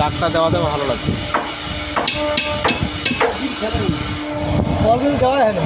দাগটা দেওয়া ভালো লাগছে। বল কিন্তু যাওয়া হয় না